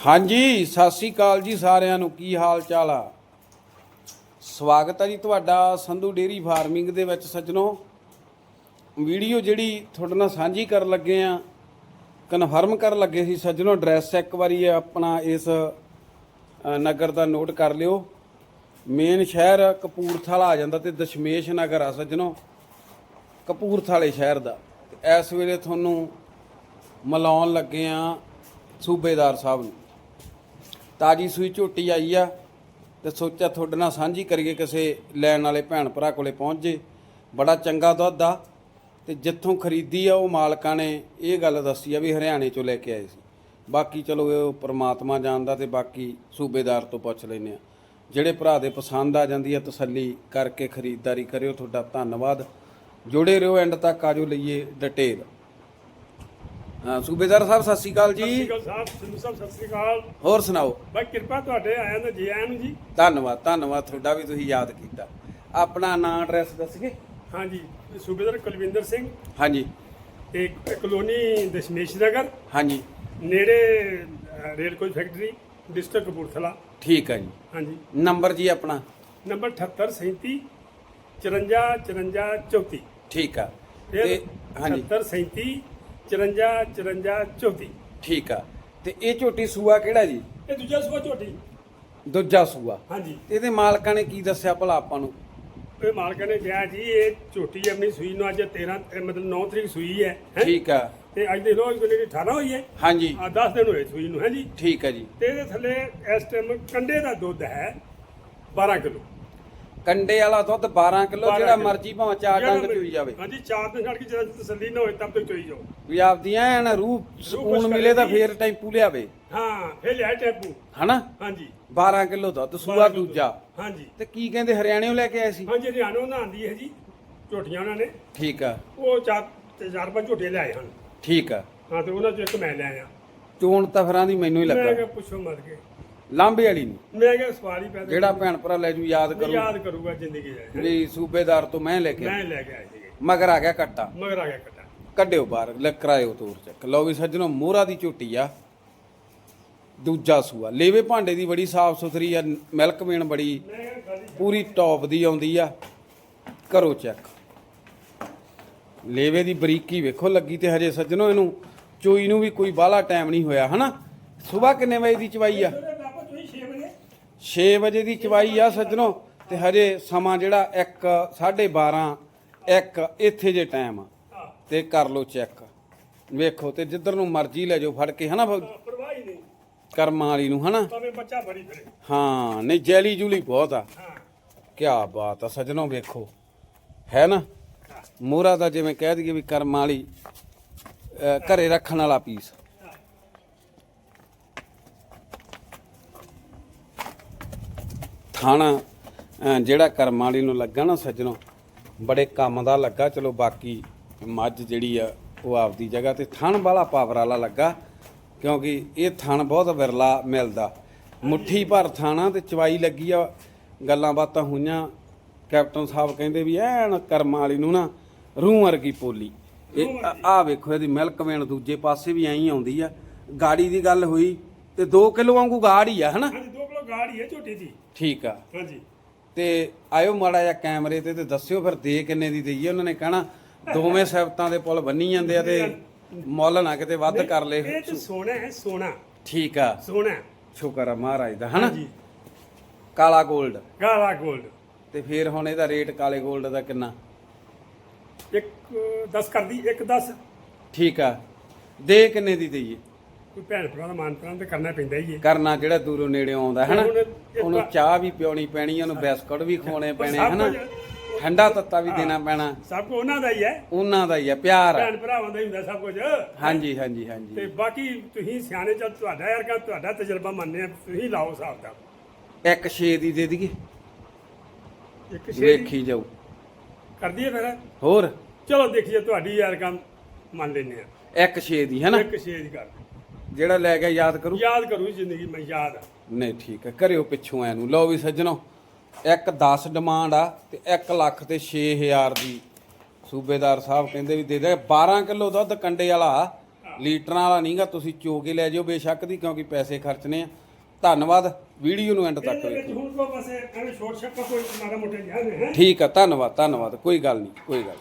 ਹਾਂਜੀ, ਸਤਿ ਸ੍ਰੀ ਅਕਾਲ ਜੀ ਸਾਰਿਆਂ ਨੂੰ। ਕੀ ਹਾਲ ਚਾਲ ਆ? ਸਵਾਗਤ ਹੈ ਜੀ ਤੁਹਾਡਾ ਸੰਧੂ ਡੇਰੀ ਫਾਰਮਿੰਗ ਦੇ ਵਿੱਚ ਸੱਜਣੋ। ਵੀਡੀਓ ਜਿਹੜੀ ਤੁਹਾਡੇ ਨਾਲ ਸਾਂਝੀ ਕਰਨ ਲੱਗੇ ਆ, ਕਨਫਰਮ ਕਰਨ ਲੱਗੇ ਸੀ ਸੱਜਣੋ, ਐਡਰੈਸ ਇੱਕ ਵਾਰੀ ਆਪਣਾ ਇਸ ਨਗਰ ਦਾ ਨੋਟ ਕਰ ਲਿਓ। ਮੇਨ ਸ਼ਹਿਰ ਕਪੂਰਥਲਾ ਆ ਜਾਂਦਾ ਤੇ ਦਸ਼ਮੇਸ਼ ਨਗਰ ਆ ਸੱਜਣੋ। ਕਪੂਰਥਲੇ ਸ਼ਹਿਰ ਦਾ। ਇਸ ਵੇਲੇ ਤੁਹਾਨੂੰ ਮਿਲਾਉਣ ਲੱਗੇ ਆ ਸੂਬੇਦਾਰ ਸਾਹਿਬ ਨੂੰ। ਤਾਜੀ ਸੂਈ ਝੋਟੀ ਆਈ ਆ ਤੇ ਸੋਚਿਆ ਤੁਹਾਡੇ ਨਾਲ ਸਾਂਝੀ ਕਰੀਏ ਕਿਸੇ ਲੈਣ ਵਾਲੇ ਭੈਣ ਭਰਾ ਕੋਲੇ ਪਹੁੰਚ ਜੇ। ਬੜਾ ਚੰਗਾ ਦੁੱਧ ਆ ਤੇ ਜਿੱਥੋਂ ਖਰੀਦੀ ਆ ਉਹ ਮਾਲਕਾਂ ਨੇ ਇਹ ਗੱਲ ਦੱਸੀ ਆ ਵੀ ਹਰਿਆਣੇ ਚੋਂ ਲੈ ਕੇ ਆਏ ਸੀ। ਬਾਕੀ ਚਲੋ ਇਹ ਪ੍ਰਮਾਤਮਾ ਜਾਣਦਾ ਤੇ ਬਾਕੀ ਸੂਬੇਦਾਰ ਤੋਂ ਪੁੱਛ ਲੈਨੇ ਆ। ਜਿਹੜੇ ਭਰਾ ਦੇ ਪਸੰਦ ਆ ਜਾਂਦੀ ਆ ਤਸੱਲੀ ਕਰਕੇ ਖਰੀਦਦਾਰੀ ਕਰਿਓ, ਤੁਹਾਡਾ ਧੰਨਵਾਦ। ਜੁੜੇ ਰਹੋ ਐਂਡ ਤੱਕ, ਆਜੋ ਲਈਏ ਡਿਟੇਲ। ਹਾਂ ਸੂਬੇਦਾਰ ਸਾਹਿਬ ਸਤਿ ਸ਼੍ਰੀ ਅਕਾਲ ਸਤਿ ਸ਼੍ਰੀ ਜੀ ਅਕਾਲ ਸਾਹਿਬ ਸਿੰਧੂ ਸਾਹਿਬ ਸਤਿ ਸ਼੍ਰੀ ਅਕਾਲ। ਹੋਰ ਸੁਣਾਓ? ਬਾਈ ਕਿਰਪਾ ਤੁਹਾਡੇ ਆਇਆਂ ਦਾ ਜੀ ਆਇਆਂ ਨੂੰ ਜੀ। ਧੰਨਵਾਦ ਧੰਨਵਾਦ ਤੁਹਾਡਾ ਵੀ ਤੁਸੀਂ ਯਾਦ ਕੀਤਾ। ਆਪਣਾ ਨਾਂ ਐਡਰੈਸ ਦੱਸਗੇ ਹਾਂਜੀ ਸੂਬੇਦਾਰ ਕੁਲਵਿੰਦਰ ਸਿੰਘ। ਹਾਂਜੀ। ਤੇ ਕਲੋਨੀ ਦਸ਼ਮੇਸ਼ ਨਗਰ। ਹਾਂਜੀ। ਨੇੜੇ ਅ, rail coach factory district Kapurthala. ਠੀਕ ਹੈ ਜੀ। ਹਾਂਜੀ। ਨੰਬਰ ਜੀ ਆਪਣਾ? ਨੰਬਰ 78 37 54 54 34 ਠੀਕ ਆ। ਤੇ ਹਾਂਜੀ। 78 37 54 54 34 ਠੀਕ ਆ। ਤੇ ਇਹ ਝੋਟੀ ਸੂਆ ਕਿਹੜਾ ਜੀ? ਇਹ ਦੂਜਾ ਸੂਆ ਝੋਟੀ। ਦੂਜਾ ਸੂਆ। ਹਾਂਜੀ। ਇਹਦੇ ਮਾਲਕਾਂ ਨੇ ਕੀ ਦੱਸਿਆ ਭਲਾ ਆਪਾਂ ਨੂੰ? ਇਹ ਮਾਲਕਾਂ ਨੇ ਕਿਹਾ ਜੀ ਇਹ ਝੋਟੀ ਆਪਣੀ ਸੂਈ ਨੂੰ ਅੱਜ 13 ਅ, ਮਤਲਬ 9 ਤਰੀਕ ਸੂਈ ਹੈ ਹੈਂ? ਠੀਕ ਆ। ਤੇ ਅੱਜ ਦੇ ਰੋਜ਼ ਕੋਈ 18 ਹੋਈ ਹੈ। ਹਾਂਜੀ। ਆ 10 ਦਿਨ ਹੋਏ ਸੂਈ ਨੂੰ ਹੈ ਜੀ? ਠੀਕ ਆ ਜੀ। ਤੇ ਇਹਦੇ ਥੱਲੇ ਇਸ ਟਾਈਮ ਕੰਡੇ ਦਾ ਦੁੱਧ ਹੈ 12 ਕਿਲੋ। ਕੰਡੇ ਵਾਲਾ ਦੁੱਧ 12 ਕਿਲੋ 12 ਜਿਹੜਾ ਕਿੱਲੋ। ਮਰਜ਼ੀ ਭਾਵੇਂ ਚਾਰ ਡੰਗ ਚੋਈ ਜਾਵੇ। ਹਾਂਜੀ ਚਾਰ ਦਿਨ ਛੱਡ ਕੇ ਜਦੋਂ ਤਸੱਲੀ ਨਾ ਹੋਏ ਤਬ ਤੱਕ ਚੋਈ ਜਾਓ। ਵੀ ਆਪਦੀ ਐਨ ਰੂਹ ਸਕੂਨ ਮਿਲੇ ਤਾਂ। ਫੇਰ ਟੈਂਪੂ ਲਿਆਵੇ। ਹਾਂ ਫੇਰ ਲਿਆ ਟੈਪੂ। ਹਨਾ? ਹਾਂਜੀ। 12 ਕਿਲੋ ਦੁੱਧ ਸੂਆ 12 ਕਿਲੋ ਦੂਜਾ। ਹਾਂਜੀ। ਤੇ ਕੀ ਕਹਿੰਦੇ ਹਰਿਆਣਿਓਂ ਲੈ ਕੇ ਆਏ ਸੀ? ਹਾਂਜੀ ਹਰਿਆਣਾ ਉਹਨਾਂ ਆਂਦੀ ਹੈ ਜੀ। ਝੋਟੀਆਂ ਉਹਨਾਂ ਨੇ। ਠੀਕ ਆ। ਉਹ ਚਾਰ ਤੇ ਚਾਰ ਪੰਜ ਝੋਟੀਆਂ ਲਿਆਏ ਹਨ। ਠੀਕ ਆ। ਹਾਂ ਤੇ ਉਹਨਾਂ ਚੋਂ ਇੱਕ ਮੈਂ ਲੈ ਆਇਆ। ਚੋਣ ਤਫਰਾਂ ਦੀ ਮੈਨੂੰ ਹੀ ਮੈਂ ਲੱਗਾ। ਕਿਹਾ ਪੁੱਛੋ ਮਰ ਕੇ ਲਾਂਬੇ ਵਾਲੀ ਨਹੀਂ ਮੈਂ ਕਿਹਾ ਸਵਾਰੀ ਪੈਦਾ ਜਿਹੜਾ ਭੈਣ ਭਰਾ ਲੈ ਜੂ ਯਾਦ ਕਰੂ ਯਾਦ ਕਰੂਗਾ ਜ਼ਿੰਦਗੀ ਦੇ। ਵੀ ਸੂਬੇਦਾਰ ਤੋਂ ਮੈਂ ਲੈ ਕੇ। ਮੈਂ ਲੈ ਕੇ ਆਇਆ ਸੀ ਮਗਰ ਆ ਗਿਆ ਕੱਟਾ ਮਗਰ ਆ ਗਿਆ ਕਟਾ ਕੱਢਿਓ ਬਾਹਰ ਲੈ ਕਰਾਇਓ ਤੋਰ ਚੱਕ। ਲਓ ਵੀ ਸੱਜਣੋ ਮੋਹਰਾ ਦੀ ਝੋਟੀ ਆ। ਦੂਜਾ ਸੂਆ। ਲੇਵੇ ਭਾਂਡੇ ਦੀ ਬੜੀ ਸਾਫ਼ ਸੁਥਰੀ ਆ ਮਿਲਕ ਵੇਣ ਬੜੀ ਹੀ ਪੂਰੀ ਟੌਪ ਦੀ ਆਉਂਦੀ ਆ। ਕਰੋ ਚੈੱਕ। ਲੇਵੇ ਦੀ ਬਰੀਕੀ ਵੇਖੋ ਲੱਗੀ ਤੇ ਹਜੇ ਸੱਜਣੋ ਇਹਨੂੰ। ਚੋਈ ਨੂੰ ਵੀ ਕੋਈ ਬਾਹਲਾ ਟਾਈਮ ਨਹੀਂ ਹੋਇਆ ਹਨਾ? ਸਵੇਰ ਕਿੰਨੇ ਵਜੇ ਦੀ ਚਵਾਈ ਆ ਉਹਦੇ ਬਾਪਾ ਤੁਸੀਂ 6 ਵਜੇ 6 ਵਜੇ ਦੀ ਚਵਾਈ ਆ ਸੱਜਣੋ ਤੇ ਹਜੇ ਸਮਾਂ ਜਿਹੜਾ 1 12:30 1 ਇੱਥੇ ਜੇ ਟਾਈਮ ਆ। ਤੇ ਕਰ ਲਓ ਚੈੱਕ ਵੇਖੋ ਤੇ ਜਿੱਧਰ ਨੂੰ ਮਰਜ਼ੀ ਲੈ ਜਾਓ ਫੜ ਕੇ ਹਨਾ ਪਰਵਾਹ ਹੀ ਨਹੀਂ। ਕਰਮਾਂ ਵਾਲੀ ਨੂੰ ਹਨਾ? ਬੱਚਾ ਫਿਰੇ। ਹਾਂ ਨਹੀਂ ਜੈਲੀ ਜੂਲੀ ਬਹੁਤ ਆ। ਹਾਂ। ਕੀ ਬਾਤ ਆ ਸੱਜਣੋ ਵੇਖੋ। ਹੈ ਨਾ? ਮੋਹਰਾ ਦਾ ਜਿਵੇਂ ਕਹਿ ਦਈਏ ਵੀ ਕਰਮਾਂ ਵਾਲੀ ਘਰੇ ਰੱਖਣ ਵਾਲਾ ਪੀਸ ਥਾਣਾ ਅਹ, ਜਿਹੜਾ ਕਰਮਾਂ ਵਾਲੀ ਨੂੰ ਲੱਗਾ ਨਾ ਸੱਜਣੋ ਬੜੇ ਕੰਮ ਦਾ ਲੱਗਾ। ਚਲੋ ਬਾਕੀ ਮੱਝ ਜਿਹੜੀ ਆ ਉਹ ਆਪਦੀ ਜਗ੍ਹਾ ਤੇ ਥਣ ਵਾਲਾ ਪਾਵਰ ਵਾਲਾ ਲੱਗਾ ਕਿਉਂਕਿ ਇਹ ਥਣ ਬਹੁਤ ਵਿਰਲਾ ਮਿਲਦਾ। ਮੁੱਠੀ ਭਰ ਥਾਣਾ ਤੇ ਚਵਾਈ ਲੱਗੀ ਆ ਗੱਲਾਂ ਬਾਤਾਂ ਹੋਈਆਂ। ਕੈਪਟਨ ਸਾਹਿਬ ਕਹਿੰਦੇ ਵੀ ਐਨ ਕਰਮਾਂ ਵਾਲੀ ਨੂੰ ਨਾ ਰੂਹ ਵਰਗੀ ਪੋਲੀ। ਇਹ ਆ ਵੇਖੋ ਇਹਦੀ ਮਿਲਕ ਵੇਣ ਦੂਜੇ ਪਾਸੇ ਵੀ ਐਂ ਹੀ ਆਉਂਦੀ ਆ। ਗਾੜੀ ਦੀ ਗੱਲ ਹੋਈ ਤੇ 2 ਕਿਲੋ ਵਾਂਗੂ ਗਾੜ ਹੀ ਆ ਹਨਾ? ਕਾਰਡ ਹੀ ਹੈ ਝੋਟੀ ਦੀ। ਠੀਕ ਆ। ਹਾਂਜੀ। ਤੇ ਆਇਓ ਮਾੜਾ ਜਿਹਾ ਕੈਮਰੇ ਤੇ ਤੇ ਦੱਸਿਓ ਫਿਰ ਦੇ ਕਿੰਨੇ ਦੀ ਦਈਏ। ਉਹਨਾਂ ਨੇ ਕਹਿਣਾ ਦੋਵੇਂ ਸਿਫਤਾਂ ਦੇ ਪੁੱਲ ਬੰਨੀ ਜਾਂਦੇ ਆ ਤੇ ਮੁੱਲ ਨਾ ਕਿਤੇ ਵੱਧ ਕਰ ਲੇ। ਇਹ ਤਾਂ ਸੋਨਾ ਹੈ ਸੋਨਾ ਠੀਕ ਆ। ਸੋਨਾ ਸ਼ੁਕਰ ਆ ਮਹਾਰਾਜ ਦਾ ਹਨਾ? ਜੀ ਕਾਲਾ 골ਡ ਕਾਲਾ 골ਡ ਤੇ ਫੇਰ ਹੁਣ ਇਹਦਾ ਰੇਟ ਕਾਲੇ 골ਡ ਦਾ ਕਿੰਨਾ? 1 10 ਕਰਦੀ 1 10 ਠੀਕ ਆ। ਦੇ ਕਿੰਨੇ ਦੀ ਦਈਏ? ਕੋਈ ਭੈਣ ਭਰਾ ਦਾ ਮਾਨ ਤੇ ਕਰਨਾ ਪੈਂਦਾ ਹੀ ਹੈ ਕਰਨਾ ਜਿਹੜਾ ਦੂਰੋਂ ਨੇੜੇ ਆਉਂਦਾ ਹੈ ਨਾ ਉਹਨੂੰ ਚਾਹ ਵੀ ਪਿਉਣੀ ਪੈਣੀ ਉਹਨੂੰ ਬਿਸਕੁਟ ਵੀ ਖਵਾਉਣੇ ਪੈਣੇ ਹਨਾ? ਕੁਝ- ਠੰਡਾ ਤੱਤਾ ਵੀ ਦੇਣਾ ਪੈਣਾ। ਸਭ ਕੋ ਉਹਨਾਂ ਦਾ ਹੀ ਹੈ। ਉਹਨਾਂ ਦਾ ਹੀ ਆ ਪਿਆਰ। ਭੈਣ ਭਰਾਵਾਂ ਦਾ ਹੀ ਹੁੰਦਾ ਸਭ ਕੁਝ। ਹਾਂਜੀ ਹਾਂਜੀ ਤੇ ਹਾਂਜੀ ਬਾਕੀ ਤੁਸੀਂ ਸਿਆਣੇ ਚੱਲ ਤੁਹਾਡਾ ਯਾਰ ਕਾ ਤੁਹਾਡਾ ਤਜਰਬਾ ਮੰਨਿਆ ਤੁਸੀਂ ਲਾਓ ਹਿਸਾਬ ਦਾ ਇੱਕ 6 ਦੀ ਦੇ ਦਈਏ। ਇੱਕ ਛੇ ਵੇਖੀ ਜਾਊ। ਕਰ ਦਈਏ ਫਿਰ। ਹੋਰ? ਚਲੋ ਦੇਖੀਏ ਤੁਹਾਡੀ ਯਾਰ ਕੰਮ ਮੰਨ ਲੈਨੇ ਆ। ਇੱਕ 6 ਦੀ ਹੈ ਨਾ ਇੱਕ ਛੇ ਦੀ ਕਰ ਜਿਹੜਾ ਲੈ ਗਿਆ ਯਾਦ ਕਰੂ? ਯਾਦ ਕਰੂ ਜ਼ਿੰਦਗੀ ਮੈਂ ਯਾਦ। ਆ ਨਹੀਂ ਠੀਕ ਹੈ। ਕਰਿਓ ਪਿੱਛੋਂ ਐ ਨੂੰ ਲਓ ਵੀ ਸੱਜਣੋ ਇੱਕ 10 ਡਿਮਾਂਡ ਆ ਤੇ 1 ਲੱਖ ਤੇ 6000 ਦੀ। ਸੂਬੇਦਾਰ ਸਾਹਿਬ ਕਹਿੰਦੇ ਵੀ ਦੇ ਦੇ। 12 ਕਿਲੋ ਦੁੱਧ ਕੰਡੇ ਵਾਲਾ ਲੀਟਰਾਂ ਵਾਲਾ ਨਹੀਂਗਾ ਤੁਸੀਂ ਚੋ ਕੇ ਲੈ ਜਿਓ ਬੇਸ਼ੱਕ ਦੀ ਕਿਉਂਕਿ ਪੈਸੇ ਖਰਚਨੇ ਆ। ਧੰਨਵਾਦ। ਵੀਡੀਓ ਨੂੰ ਐਂਡ ਤੱਕ ਵੇਖੋ। ਹੁਣ ਕੋ ਬਸ ਐਵੇਂ ਸ਼ੋਰਟ ਛੱਪਾ ਕੋਈ ਮਾੜਾ ਮੋਟਾ ਜਿਹਾ ਹੈ। ਠੀਕ ਆ ਧੰਨਵਾਦ ਧੰਨਵਾਦ। ਕੋਈ ਗੱਲ ਨਹੀਂ ਕੋਈ ਗੱਲ।